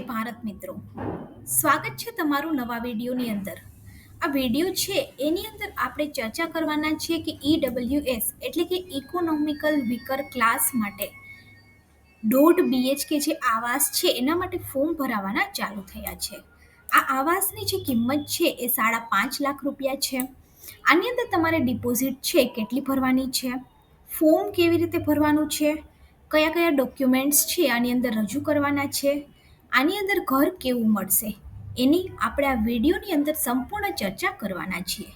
ભારત મિત્રો. સ્વાગત છે તમારું નવા વિડીયોની અંદર. આ વીડિયો છે, એની અંદર આપણે ચર્ચા કરવાના છીએ કે ઈડબ્લ્યુએસ એટલે કે ઇકોનોમિકલ વીકર ક્લાસ માટે દોઢ બીએચકે જે આવાસ છે, એના માટે ફોર્મ ભરાવાના ચાલુ થયા છે. આ આવાસની જે કિંમત છે, એ સાડા પાંચ લાખ રૂપિયા છે. આની અંદર તમારે ડિપોઝિટ છે, કેટલી ભરવાની છે? ફોર્મ કેવી રીતે ભરવાનું છે? કયા કયા ડોક્યુમેન્ટ્સ છે, આની અંદર રજૂ કરવાના છે? આની અંદર ઘર કેવું મળશે? એની આપણે આ વિડીયોની અંદર સંપૂર્ણ ચર્ચા કરવાના છીએ.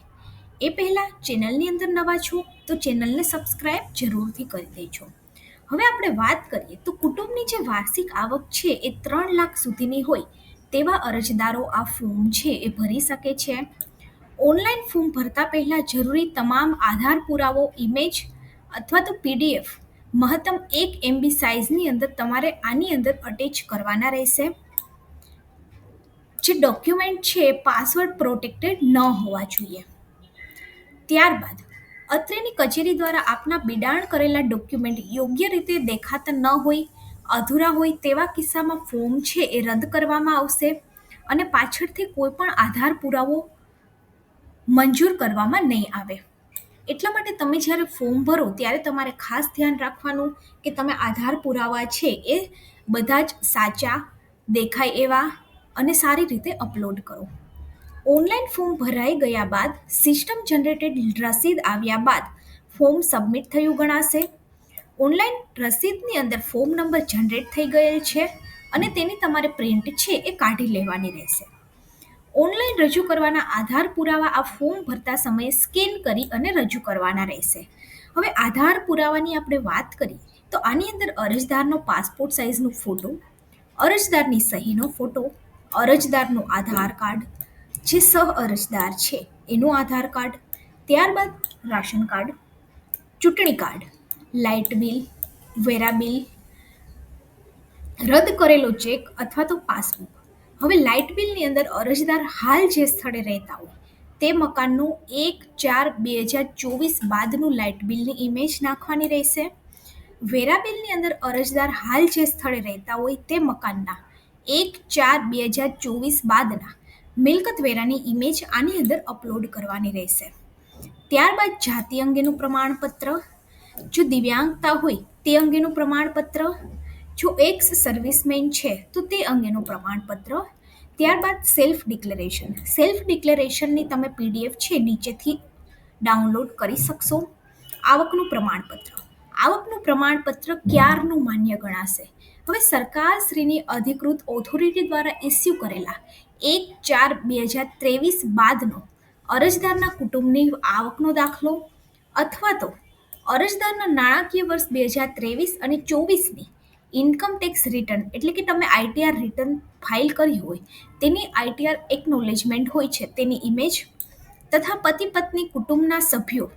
એ પહેલાં ચેનલની અંદર નવા છો તો ચેનલને સબસ્ક્રાઇબ જરૂરથી કરી દેજો. હવે આપણે વાત કરીએ તો કુટુંબની જે વાર્ષિક આવક છે એ ત્રણ લાખ સુધીની હોય તેવા અરજદારો આ ફોર્મ છે એ ભરી શકે છે. ઓનલાઈન ફોર્મ ભરતા પહેલાં જરૂરી તમામ આધાર પુરાવો ઇમેજ અથવા તો પીડીએફ મહત્તમ એક એમબી સાઇઝની અંદર તમારે આની અંદર અટેચ કરવાના રહેશે. જે ડોક્યુમેન્ટ છે પાસવર્ડ પ્રોટેક્ટેડ ન હોવા જોઈએ. ત્યારબાદ, અત્રેની કચેરી દ્વારા આપના બિડાણ કરેલા ડોક્યુમેન્ટ યોગ્ય રીતે દેખાતા ન હોય, અધૂરા હોય તેવા કિસ્સામાં ફોર્મ છે એ રદ કરવામાં આવશે અને પાછળથી કોઈ પણ આધાર પુરાવો મંજૂર કરવામાં નહીં આવે. એટલા માટે તમે જ્યારે ફોર્મ ભરો ત્યારે તમારે ખાસ ધ્યાન રાખવાનું કે તમે આધાર પુરાવા છે એ બધા જ સાચા, દેખાય એવા અને સારી રીતે અપલોડ કરો. ઓનલાઈન ફોર્મ ભરાઈ ગયા બાદ સિસ્ટમ જનરેટેડ રસીદ આવ્યા બાદ ફોર્મ સબમિટ થયું ગણાશે. ઓનલાઈન રસીદની અંદર ફોર્મ નંબર જનરેટ થઈ ગયેલ છે અને તેની તમારે પ્રિન્ટ છે એ કાઢી લેવાની રહેશે. ઓનલાઈન રજૂ કરવાના આધાર પુરાવા આ ફોર્મ ભરતા સમયે સ્કેન કરી અને રજૂ કરવાના રહેશે. હવે આધાર પુરાવાની આપણે વાત કરી, તો આની અંદર અરજદારનો પાસપોર્ટ સાઇઝનો ફોટો, અરજદારની સહીનો ફોટો, અરજદારનું આધાર કાર્ડ, જે સહ અરજદાર છે એનું આધાર કાર્ડ, ત્યારબાદ રાશન કાર્ડ, ચૂંટણી કાર્ડ, લાઇટ બિલ, વેરા બિલ, રદ કરેલો ચેક અથવા તો પાસબુક. હવે લાઇટ બિલની અંદર અરજદાર હાલ જે સ્થળે રહેતા હોય, તે મકાનનું એક ચાર બે હજાર ચોવીસ બાદનું લાઇટ બિલની ઇમેજ નાખવાની રહેશે. વેરા બિલની અંદર અરજદાર હાલ જે સ્થળે રહેતા હોય, તે મકાનના એક ચાર બે હજાર ચોવીસ બાદના મિલકત વેરાની ઇમેજ આની અંદર અપલોડ કરવાની રહેશે. ત્યારબાદ જાતિ અંગેનું પ્રમાણપત્ર. જો દિવ્યાંગતા હોય, તે અંગેનું પ્રમાણપત્ર. જો એક્સ સર્વિસમેન છે, તો તે અંગેનું પ્રમાણપત્ર, ત્યારબાદ સેલ્ફ ડિક્લેરેશન સેલ્ફ ડિક્લેરેશનની તમે પીડીએફ છે, નીચેથી ડાઉનલોડ કરી શકશો. આવકનું પ્રમાણપત્ર. આવકનું પ્રમાણપત્ર ક્યારનું માન્ય ગણાશે? હવે સરકારશ્રીની અધિકૃત ઓથોરિટી દ્વારા ઇસ્યુ કરેલા એક ચાર બે હજાર ત્રેવીસ બાદનો અરજદારના કુટુંબની આવકનો દાખલો, અથવા તો અરજદારના નાણાકીય વર્ષ બે હજાર ત્રેવીસ અને ચોવીસની ઇન્કમ ટેક્સ રિટર્ન એટલે કે તમે આઈટીઆર રિટર્ન ફાઇલ કરી હોય, તેની આઈટીઆર એકનોલેજમેન્ટ હોય છે, તેની ઇમેજ તથા પતિ પત્ની કુટુંબના સભ્યો.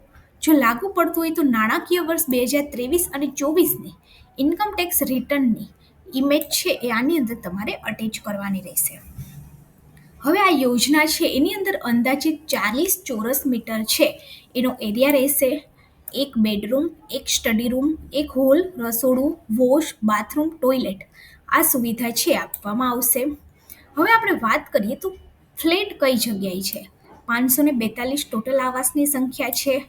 જો લાગુ પડતું હોય તો નાણાકીય વર્ષ બે હજાર ત્રેવીસ અને ચોવીસની ઇન્કમ ટેક્સ રિટર્નની ઇમેજ છે એ આની અંદર તમારે અટેચ કરવાની રહેશે. હવે આ યોજના છે, એની અંદર અંદાજિત ચાલીસ ચોરસ મીટર છે, એનો એરિયા રહેશે. એક બેડરૂમ, એક સ્ટડી રૂમ, એક હોલ, રસોડું, વોશ, બાથરૂમ, ટોયલેટ. આ સુવિધા છે આપવામાં આવશે. હવે આપણે વાત કરીએ તો ફ્લેટ કઈ જગ્યાએ છે? પાંચસો ને બેતાલીસ ટોટલ આવાસની સંખ્યા છે.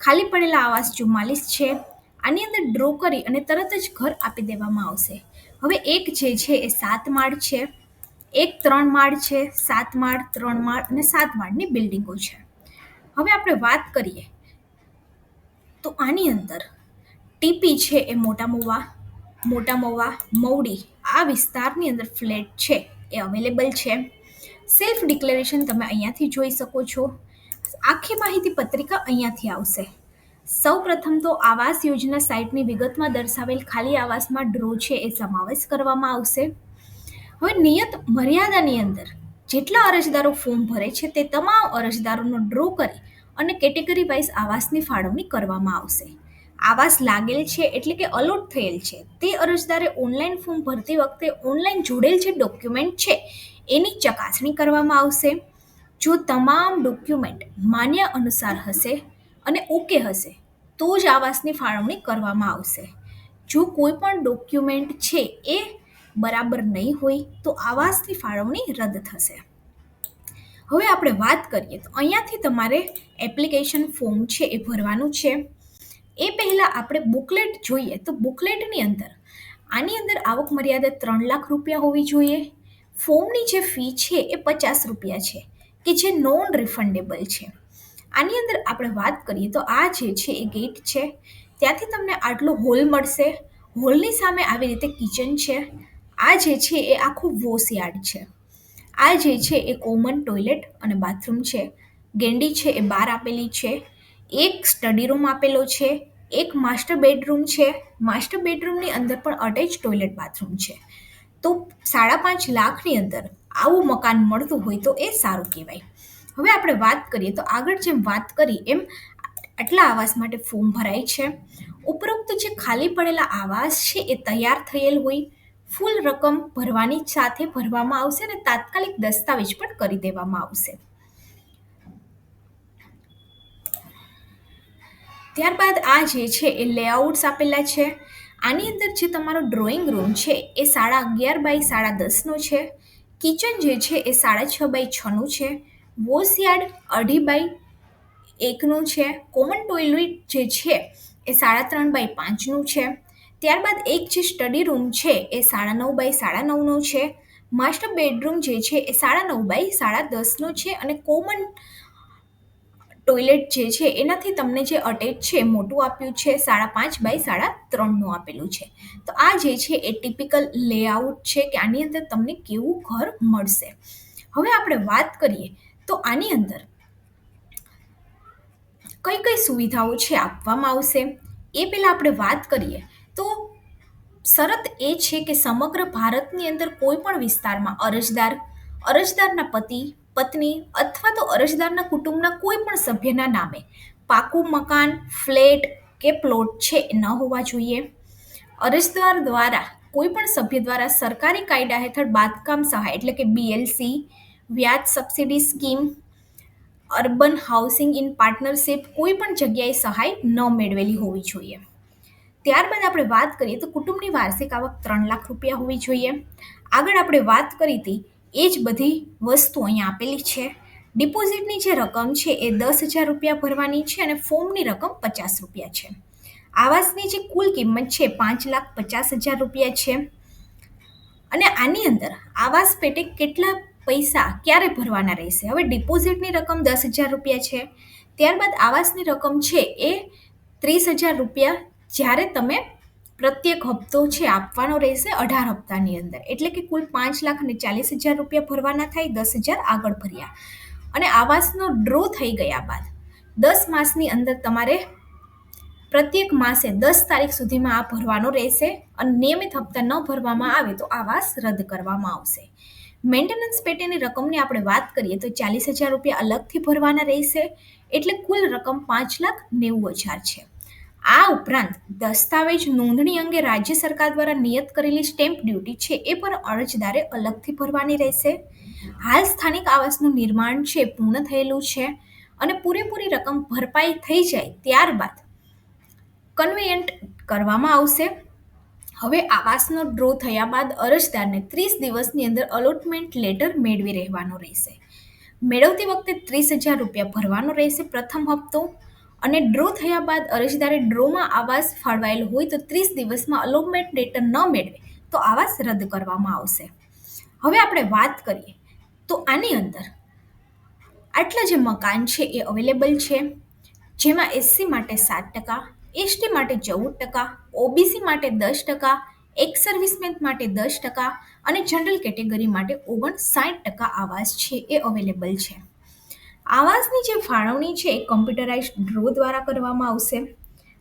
ખાલી પડેલા આવાસ ચુમ્માલીસ છે. આની અંદર ડ્રો કરી અને તરત જ ઘર આપી દેવામાં આવશે. હવે એક જે છે એ સાત માળ છે. એક ત્રણ માળ છે, સાત માળ, ત્રણ માળ અને સાત માળની બિલ્ડિંગો છે. હવે આપણે વાત કરીએ તો આની અંદર ટીપી છે એ મોટા મોવા મોટા મોવા મવડી આ વિસ્તારની અંદર ફ્લેટ છે, એ અવેલેબલ છે. સેલ્ફ ડિક્લેરેશન તમે અહીંયાથી જોઈ શકો છો. આખી માહિતી પત્રિકા અહીંયાથી આવશે. સૌ પ્રથમ તો આવાસ યોજના સાઇટની વિગતમાં દર્શાવેલ ખાલી આવાસમાં ડ્રો છે એ સમાવેશ કરવામાં આવશે. હવે નિયત મર્યાદાની અંદર જેટલા અરજદારો ફોર્મ ભરે છે તે તમામ અરજદારોનો ડ્રો કરી અને કેટેગરી વાઇઝ આવાસની ફાળવણી કરવામાં આવશે. આવાસ લાગેલ છે એટલે કે અલોટ થયેલ છે. તે અરજદારે ઓનલાઈન ફોર્મ ભરતી વખતે ઓનલાઈન જોડેલ જે ડોક્યુમેન્ટ છે, એની ચકાસણી કરવામાં આવશે. જો તમામ ડોક્યુમેન્ટ માન્ય અનુસાર હશે અને ઓકે હશે, તો જ આવાસની ફાળવણી કરવામાં આવશે. જો કોઈ પણ ડોક્યુમેન્ટ છે એ બરાબર નહીં હોય, તો આવાસની ફાળવણી રદ થશે. હવે આપણે વાત કરીએ તો અહીંયાથી તમારે એપ્લિકેશન ફોર્મ છે એ ભરવાનું છે. એ પહેલાં આપણે બુકલેટ જોઈએ તો બુકલેટની અંદર આની અંદર આવક મર્યાદા ત્રણ લાખ રૂપિયા હોવી જોઈએ. ફોર્મની જે ફી છે એ પચાસ રૂપિયા છે કે જે નોન રિફંડેબલ છે. આની અંદર આપણે વાત કરીએ તો આ જે છે એ ગેટ છે. ત્યાંથી તમને આટલો હોલ મળશે. હોલની સામે આવી રીતે કિચન છે. આ જે છે એ આખું વોસયાર્ડ છે. આ જે છે એ કોમન ટોયલેટ અને બાથરૂમ છે. ગેંડી છે એ બાર આપેલી છે. એક સ્ટડી રૂમ આપેલો છે. એક માસ્ટર બેડરૂમ છે. માસ્ટર બેડરૂમની અંદર પણ અટેચ ટોયલેટ બાથરૂમ છે. તો સાડા પાંચ લાખની અંદર આવું મકાન મળતું હોય તો એ સારું કહેવાય. હવે આપણે વાત કરીએ તો આગળ જેમ વાત કરી એમ આટલા આવાસ માટે ફોર્મ ભરાય છે. ઉપરોક્ત જે ખાલી પડેલા આવાસ છે એ તૈયાર થયેલ હોય. ફૂલ રકમ ભરવાની સાથે ભરવામાં આવશે અને તાત્કાલિક દસ્તાવેજ પણ કરી દેવામાં આવશે. ત્યારબાદ આ જે છે એ લેઆઉટ્સ આપેલા છે. આની અંદર જે તમારો ડ્રોઈંગ રૂમ છે એ સાડા અગિયાર બાય સાડા દસનો છે. કિચન જે છે એ સાડા છ બાય છનું છે. વોશયાર્ડ અઢી બાય એકનું છે. કોમન ટોયલેટ જે છે એ સાડા ત્રણ બાય પાંચનું છે. ત્યારબાદ એક જે સ્ટડી રૂમ છે એ સાડા નવ બાય સાડા નવનો છે. માસ્ટર બેડરૂમ જે છે એ સાડા નવ બાય સાડા દસનો છે અને કોમન ટોયલેટ જે છે એનાથી તમને જે અટેચ છે મોટું આપ્યું છે, સાડા પાંચ બાય સાડા ત્રણનું આપેલું છે. તો આ જે છે એ ટિપિકલ લેઆઉટ છે કે આની અંદર તમને કેવું ઘર મળશે. હવે આપણે વાત કરીએ તો આની અંદર કઈ કઈ સુવિધાઓ છે આપવામાં આવશે. એ પહેલાં આપણે વાત કરીએ તો શરત એ છે કે સમગ્ર ભારતની અંદર કોઈ પણ વિસ્તારમાં અરજદાર, અરજદારના પતિ, પત્ની અથવા તો અરજદારના કુટુંબના કોઈ પણ સભ્યના નામે પાકું મકાન, ફ્લેટ કે પ્લોટ છે ન હોવા જોઈએ. અરજદાર દ્વારા કોઈ પણ સભ્ય દ્વારા સરકારી કાયદા હેઠળ બાંધકામ સહાય એટલે કે બીએલસી વ્યાજ subsidy scheme, urban housing in partnership કોઈ પણ જગ્યાએ સહાય ન મેળવેલી હોવી જોઈએ. ત્યારબાદ આપણે વાત કરીએ તો કુટુંબની વાર્ષિક આવક ત્રણ લાખ રૂપિયા હોવી જોઈએ. આગળ આપણે વાત કરી હતી, એ જ બધી વસ્તુ અહીંયા આપેલી છે. ડિપોઝિટની જે રકમ છે એ દસ હજાર રૂપિયા ભરવાની છે અને ફોર્મની રકમ પચાસ રૂપિયા છે. આવાસની જે કુલ કિંમત છે પાંચ લાખ પચાસ હજાર રૂપિયા છે. અને આની અંદર આવાસ પેટે કેટલા પૈસા ક્યારે ભરવાના રહેશે? હવે ડિપોઝિટની રકમ દસ હજાર રૂપિયા છે. ત્યારબાદ આવાસની રકમ છે એ ત્રીસ હજાર રૂપિયા જ્યારે તમે પ્રત્યેક હપ્તો છે આપવાનો રહેશે અઢાર હપ્તાની અંદર. એટલે કે કુલ પાંચ લાખ અને ચાલીસ હજાર રૂપિયા ભરવાના થાય, દસ હજાર આગળ ભર્યા. અને આવાસનો ડ્રો થઈ ગયા બાદ દસ માસની અંદર તમારે પ્રત્યેક માસે દસ તારીખ સુધીમાં આ ભરવાનો રહેશે અને નિયમિત હપ્તા ન ભરવામાં આવે તો આવાસ રદ કરવામાં આવશે. મેન્ટેનન્સ પેટેની રકમની આપણે વાત કરીએ તો ચાલીસ હજાર રૂપિયા અલગથી ભરવાના રહેશે. એટલે કુલ રકમ પાંચ લાખ નેવું હજાર છે. આ ઉપરાંત દસ્તાવેજ નોંધણી અંગે રાજ્ય સરકાર દ્વારા નિયત કરેલી સ્ટેમ્પ ડ્યુટી છે એ પણ અરજદારે અલગથી ભરવાની રહેશે. હાલ સ્થાનિક આવાસનું નિર્માણ છે, પૂર્ણ થયેલું છે અને પૂરેપૂરી રકમ ભરપાઈ થઈ જાય ત્યારબાદ કન્વેયન્ટ કરવામાં આવશે. હવે આવાસનો ડ્રો થયા બાદ અરજદારને ત્રીસ દિવસની અંદર અલોટમેન્ટ લેટર મેળવી રહેવાનો રહેશે. મેળવતી વખતે ત્રીસ હજાર રૂપિયા ભરવાનો રહેશે પ્રથમ હપ્તો. અને ડ્રો થયા બાદ અરજદારે ડ્રોમાં આવાસ ફાળવાયેલ હોય તો ત્રીસ દિવસમાં અલોટમેન્ટ લેટર ન મેળવે તો આવાસ રદ કરવામાં આવશે. હવે આપણે વાત કરીએ તો આની અંદર આટલા જે મકાન છે એ અવેલેબલ છે, જેમાં એસસી માટે સાત ટકા એસટી માટે ચૌદ ટકા ઓબીસી માટે દસ ટકા એક્સ સર્વિસમેન માટે દસ ટકા અને જનરલ કેટેગરી માટે ઓગણસાઠ ટકા આવાસ છે એ અવેલેબલ છે. આવાસની જે ફાળવણી છે એ કમ્પ્યુટરાઇઝ ડ્રો દ્વારા કરવામાં આવશે.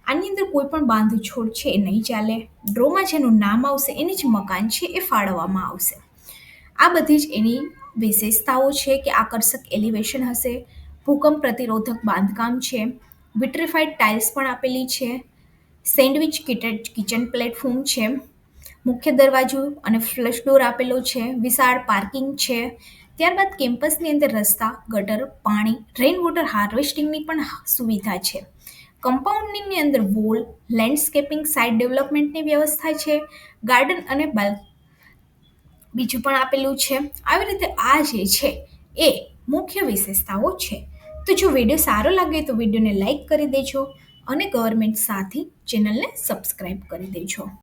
આની અંદર કોઈ પણ બાંધછોડ છે એ નહીં ચાલે. ડ્રોમાં જેનું નામ આવશે, એની જ મકાન છે એ ફાળવવામાં આવશે. આ બધી જ એની વિશેષતાઓ છે કે આકર્ષક એલિવેશન હશે, ભૂકંપ પ્રતિરોધક બાંધકામ છે વિટ્રીફાઈડ ટાઇલ્સ પણ આપેલી છે સેન્ડવિચ કિચન પ્લેટફોર્મ છે, મુખ્ય દરવાજો અને ફ્લશ ડોર આપેલો છે, વિશાળ પાર્કિંગ છે ત્યારબાદ કેમ્પસની અંદર રસ્તા, ગટર, પાણી રેઇન વોટર હાર્વેસ્ટિંગની પણ સુવિધા છે. કમ્પાઉન્ડિંગની અંદર વોલ લેન્ડસ્કેપિંગ સાઇટ ડેવલપમેન્ટની વ્યવસ્થા છે ગાર્ડન અને બીજું પણ આપેલું છે. આવી રીતે આ જે છે, એ મુખ્ય વિશેષતાઓ છે. તો જો વીડિયો સારો લાગે તો વિડીયોને લાઇક કરી દેજો અને ગવર્મેન્ટ સાથી ચેનલને સબસ્ક્રાઈબ કરી દેજો.